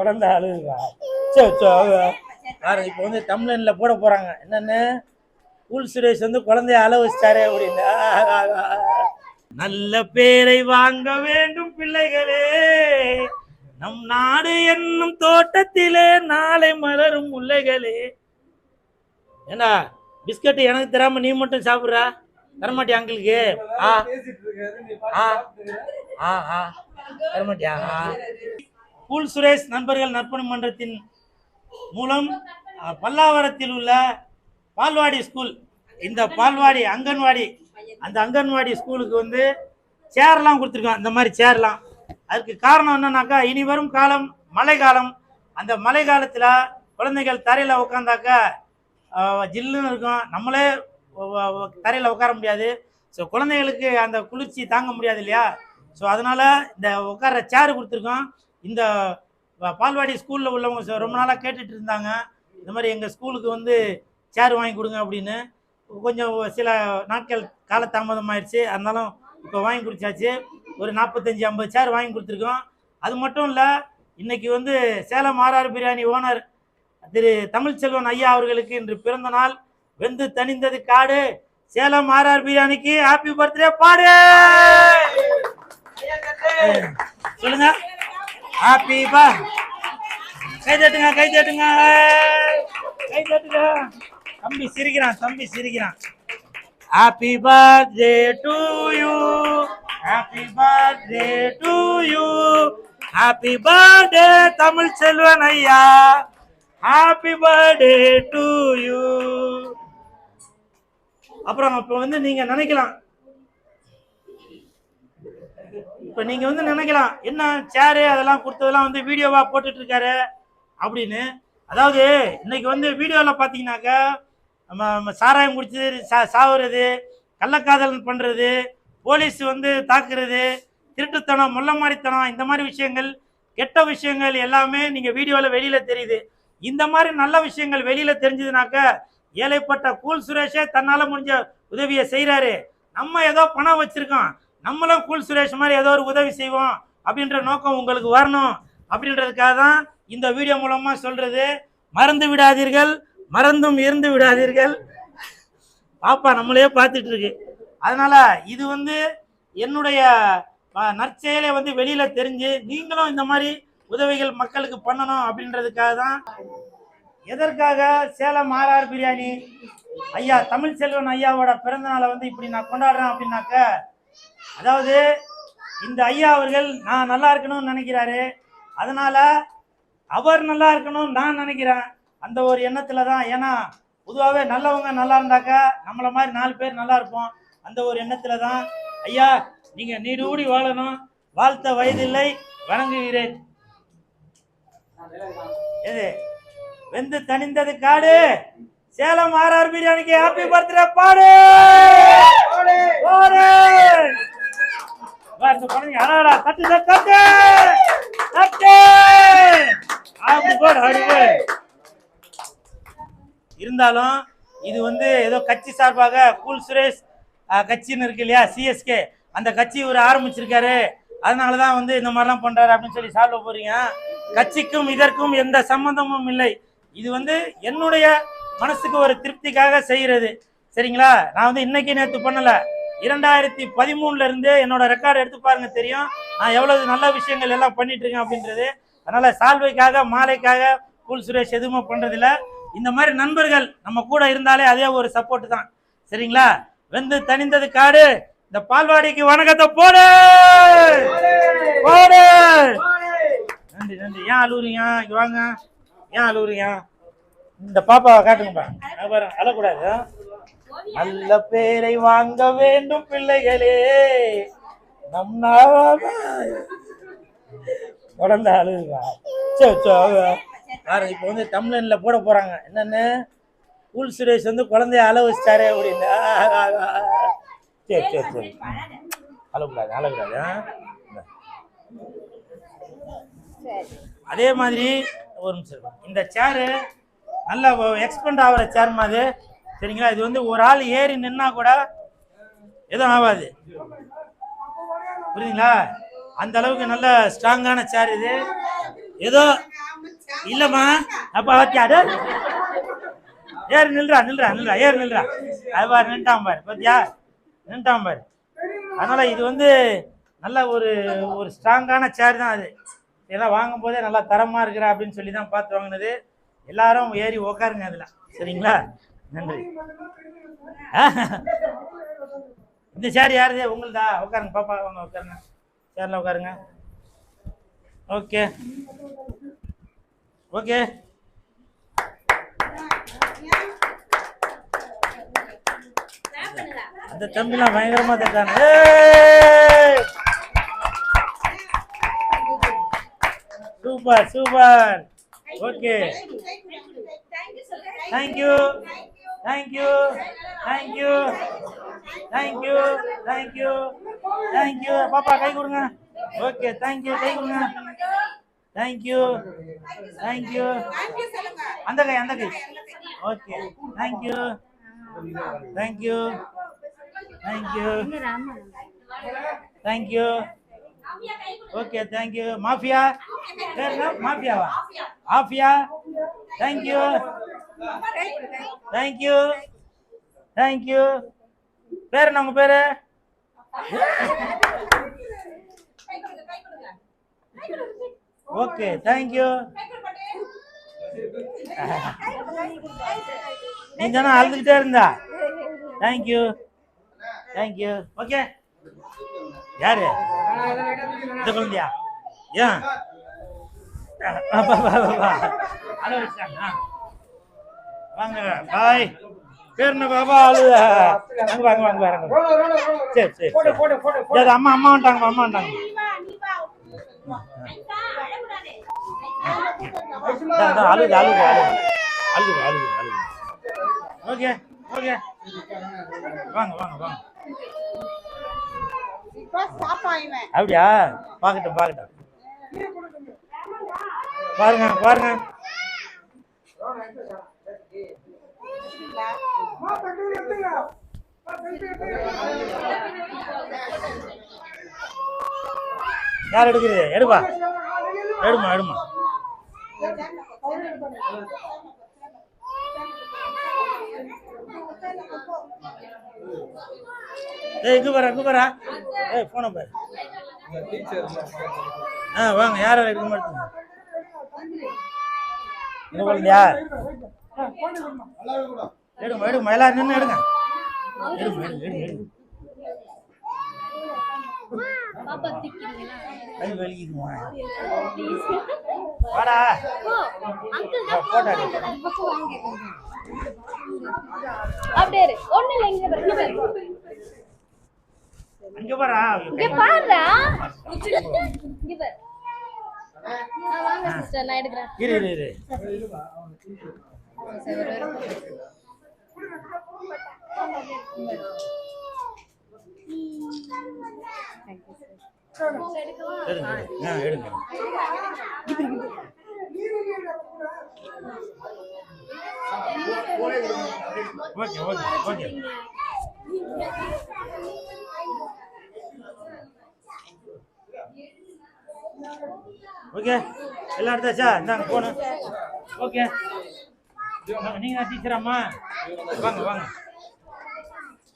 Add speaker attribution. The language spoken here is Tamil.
Speaker 1: குழந்தை அழுகுறா சோ சோ இப்போ வந்து தமிழ்ல போட போறாங்க. என்னன்னு? கூல் சுரேஷ் வந்து குழந்தைய அழ வச்சிட்டாரு அப்படின்னு. நல்ல பேரை வாங்க வேண்டும் பிள்ளைகளே. நம் நாடு என்னும் தோட்டத்திலே நாளை மலரும் முல்லைகளே. ஏண்டா பிஸ்கட் எனக்கு தராம நீ மட்டும் சாப்பிட்றா? தரமாட்டியா அங்கிளுக்கு? ஆ. ஆ. ஆ ஆ. தரமாட்டியா? ஆ. கூல் சுரேஷ் நண்பர்கள் நற்பணி மன்றத்தின் மூலம் பல்லாவரத்தில் உள்ள பால்வாடி ஸ்கூல் இந்த பால்வாடி அங்கன்வாடி அந்த அங்கன்வாடி ஸ்கூலுக்கு வந்து சேர்லாம் கொடுத்துருக்கோம் இந்த மாதிரி சேர்லாம். அதுக்கு காரணம் என்னன்னாக்கா இனி வரும் காலம் மழை காலம். அந்த மழை காலத்தில் குழந்தைகள் தரையில் உட்காந்தாக்கா ஜில்லுன்னு இருக்கும். நம்மளே தரையில் உட்கார முடியாது. ஸோ குழந்தைகளுக்கு அந்த குளிர்ச்சி தாங்க முடியாது இல்லையா? ஸோ அதனால் இந்த உட்கார சேர் கொடுத்துருக்கோம். இந்த பால்வாடி ஸ்கூலில் உள்ளவங்க ரொம்ப நாளாக கேட்டுட்டு இருந்தாங்க. இந்த மாதிரி எங்கள் ஸ்கூலுக்கு வந்து சேர் வாங்கி கொடுங்க அப்படின்னு. கொஞ்சம் சில நாட்கள் காலதாமதம் ஆயிடுச்சு அதனாலும் இப்போ வாங்கி கொடுத்தாச்சு ஒரு நாற்பத்தஞ்சி ஐம்பது சேர் வாங்கி கொடுத்துருக்கோம். அது மட்டும் இல்லை இன்னைக்கு வந்து சேலம் ஆர்ஆர் பிரியாணி ஓனர் திரு தமிழ்ச்செல்வன் ஐயா அவர்களுக்கு இன்று பிறந்த நாள். வெந்து தணிந்தது காடு. சேலம் ஆர்ஆர் பிரியாணிக்கு ஹாப்பி பர்த்டே பாடு! சொல்லுங்க. ஹாப்பி பா கை தட்டுங்க கை தட்டுங்க. கை தட்டுங்க. தம்பி சிரிக்கிறான் தம்பி சிரிக்கிறான். Happy birthday to you happy birthday to you happy birthday Tamil Selvan ஐயா. ஹாப்பி பர்த்டே டு யூ அப்புறம் அப்போ வந்து நீங்க நினைக்கலாம் இப்போ நீங்க வந்து நினைக்கலாம் என்ன சேரு அதெல்லாம் கொடுத்ததெல்லாம் வந்து வீடியோவா போட்டுட்டு இருக்காரு அப்படின்னு. அதாவது இன்னைக்கு வந்து வீடியோவில் பார்த்தீங்கன்னாக்கா நம்ம நம்ம சாராயம் குடிச்சது சா சாவுறது கள்ளக்காதல் பண்ணுறது போலீஸ் வந்து தாக்குறது திருட்டுத்தனம் முள்ளமாரித்தனம் இந்த மாதிரி விஷயங்கள் கெட்ட விஷயங்கள் எல்லாமே நீங்கள் வீடியோவில் வெளியில் தெரியுது. இந்த மாதிரி நல்ல விஷயங்கள் வெளியில் தெரிஞ்சதுனாக்க ஏழைப்பட்ட கூல் சுரேஷே தன்னால் முடிஞ்ச உதவியை செய்கிறாரு நம்ம ஏதோ பணம் வச்சுருக்கோம். நம்மளும் கூல் சுரேஷ் மாதிரி ஏதோ ஒரு உதவி செய்வோம் அப்படின்ற நோக்கம் உங்களுக்கு வரணும் அப்படின்றதுக்காக தான் இந்த வீடியோ மூலமாக சொல்கிறது மறந்து விடாதீர்கள் மறந்தும் இருந்து விடாதீர்கள். பாப்பா நம்மளே பார்த்துட்டு இருக்கு. அதனால் இது வந்து என்னுடைய நற்செயலை வந்து வெளியில் தெரிஞ்சு நீங்களும் இந்த மாதிரி உதவிகள் மக்களுக்கு பண்ணணும் அப்படின்றதுக்காக தான் எதற்காக சேலம் ஆர்ஆர் பிரியாணி? ஐயா தமிழ் செல்வன் ஐயாவோட பிறந்த நாளை வந்து இப்படி நான் கொண்டாடுறேன் அப்படின்னாக்க அதாவது இந்த ஐயா அவர்கள் நான் நல்லா இருக்கணும்னு நினைக்கிறாரு. அதனால் அவர் நல்லா இருக்கணும்னு நான் நினைக்கிறேன். அந்த ஒரு எண்ணத்தில் தான். ஏன்னா பொதுவாகவே நல்லவங்க நல்லா இருந்தாக்கா நம்மளை மாதிரி நாலு பேர் நல்லா இருப்போம். அந்த ஒரு எண்ணத்தில் தான். ஐயா நீங்கள் நீடூடி வாழணும். வாழ்த்த வயதில்லை. வணங்குகிறேன். எது? வெந்து தணிந்தது காடு. சேலம் ஆர்ஆர் பிரியாணிக்கு ஹாப்பி பர்த்டே பாடு. பாடு. குழந்தைங்க அழகடா தட்டு தட்டு தட்டு. போடு அப்படி போடு. இருந்தாலும் இது வந்து ஏதோ கட்சி சார்பாக கூல் சுரேஷ் கட்சின்னு இருக்கு இல்லையா சிஎஸ்கே அந்த கட்சி இவர் ஆரம்பிச்சிருக்காரு. அதனால தான் வந்து இந்த மாதிரிலாம் பண்றாரு அப்படின்னு சொல்லி சால்வ போறீங்க. கட்சிக்கும் இதற்கும் எந்த சம்பந்தமும் இல்லை. இது வந்து என்னுடைய மனசுக்கு ஒரு திருப்திக்காக செய்யறது. சரிங்களா? நான் வந்து இன்னைக்கு நேற்று பண்ணல. இரண்டாயிரத்தி பதிமூணுல இருந்து என்னோட ரெக்கார்டு எடுத்து பாருங்க தெரியும். நான் எவ்வளவு நல்ல விஷயங்கள் எல்லாம் பண்ணிட்டு இருக்கேன் அப்படின்றது. அதனால சால்வைக்காக மாலைக்காக கூல் சுரேஷ் எதுவுமே பண்றதில்ல. இந்த மாதிரி நண்பர்கள் நம்ம கூட இருந்தாலே அதே ஒரு சப்போர்ட் தான். சரிங்களா? வெந்து தணிந்தது காடு. இந்த பால்வாடிக்கு வணக்கத்தை போடு! போடு! நன்றி நன்றி. ஏன் அழுவுறீங்க? இங்க வாங்க. ஏன் அழுவுறீங்க? இந்த பாப்பாவை காட்டுங்கப்பா பாருங்க. அழக்கூடாது. நல்ல பேரை வாங்க வேண்டும் பிள்ளைகளே. நம் சோ சோ பாருங்க இப்போ வந்து தமிழ்ல போட போறாங்க. என்னன்னு? கூல் சுரேஷ் வந்து குழந்தைய அழ வச்சிட்டாரு அப்படின்னு. சரி சரி சரி அழக்கூடாது அழக்கூடாது. அதே மாதிரி ஒரு நிமிஷம் இந்த சேரு நல்ல எக்ஸ்பெண்ட் ஆகிற சேர்மா அது. சரிங்களா? இது வந்து ஒரு ஆள் ஏறி நின்னா கூட எதுவும் ஆகாது. புரியுதுங்களா? அந்த அளவுக்கு நல்ல ஸ்ட்ராங்கான சேர் இது. ஏதோ இல்லம்மா. அப்ப வச்சாடு ஏறு நில்றா நில்றா நில்றா ஏறு நில்றா. அது பாரு நின்ட்டான் பாரு. பாத்தியா? நின்ட்டான் பாரு. அதனால இது வந்து நல்ல ஒரு ஒரு ஸ்ட்ராங்கான சேர் தான் அது. இதெல்லாம் வாங்கும் போதே நல்லா தரமா இருக்கிறா அப்படின்னு சொல்லி தான் பார்த்து வாங்கினது. எல்லாரும் ஏறி உக்காருங்க அதில். சரிங்களா? நன்றி. இந்த சேர் யாருதே? உங்களுதா? உட்காருங்க பாப்பா வாங்க உட்காருங்க சேரில் உட்காருங்க ஓகே ஓகே அந்த தம்பிலாம் பயங்கரமா தட்டாங்க super super. Okay thank you thank you thank you thank you thank you thank you பாப்பா கை கொடுங்க ஓகே தேங்க்யூ கை கொடுங்க தேங்க்யூ தேங்க்யூ அந்த கை அந்த கை okay thank you thank you thank you thank you okay thank you mafia மாஃபியாவா Afiya thank you thank you thank you பேர் என்ன உங்க பேரு? ஓகே தேங்க்யூ நீ தானே அழுதுகிட்டே இருந்தா? தேங்க்யூ தேங்க்யூ ஓகே யாரு? இந்த குழந்தையா? ஏன் அப்பா, அப்பா, அப்பா. அழ வச்சிட்டாங்க. ஆ. வாங்க பாய். பேர் என்ன பாபா அழுத. வாங்க வாங்க வாங்க வாங்க. சரி சரி. சரி, அம்மா அம்மா வந்துட்டாங்க அம்மா வந்துட்டாங்க அழுகு அழுகு அழுகு அழுகு அழுகு அழுகு ஓகே ஓகே. வாங்க வாங்க வாங்க. அப்படியா? பார்க்கட்டும் பார்க்கட்டும் பாருங்க பாருங்க. யார் எடுக்குது? எடுப்பா. எடுமா எடுமா. ஏய் இங்க பாரு இங்க பாரு. ஏய் போன பாரு. ஆ வாங்க யார் எடுக்க மாட்டீங்க? என்ன குழந்தையா எடுமா எடுமா எல்லாரும் நின்று எடுங்க எடுங்க எடுங்க எடுங்க கை வலிக்குதுமா வாடா போட்டா
Speaker 2: அப்படியே இரு. ஒண்ணும் இல்ல, இங்க பாரு, இங்க பாரு.
Speaker 1: அங்க பாரா
Speaker 2: இங்க பாருடா. இங்க பாரு. வாங்க sister, நான் எடுக்கிறேன்.
Speaker 1: இரு இரு இரு. எடுங்க. Okay okay okay. ஓகே எல்லாம் எடுத்தாச்சா? இந்தாங்க போன ஓகே நீங்க டீச்சர் வாங்க வாங்க.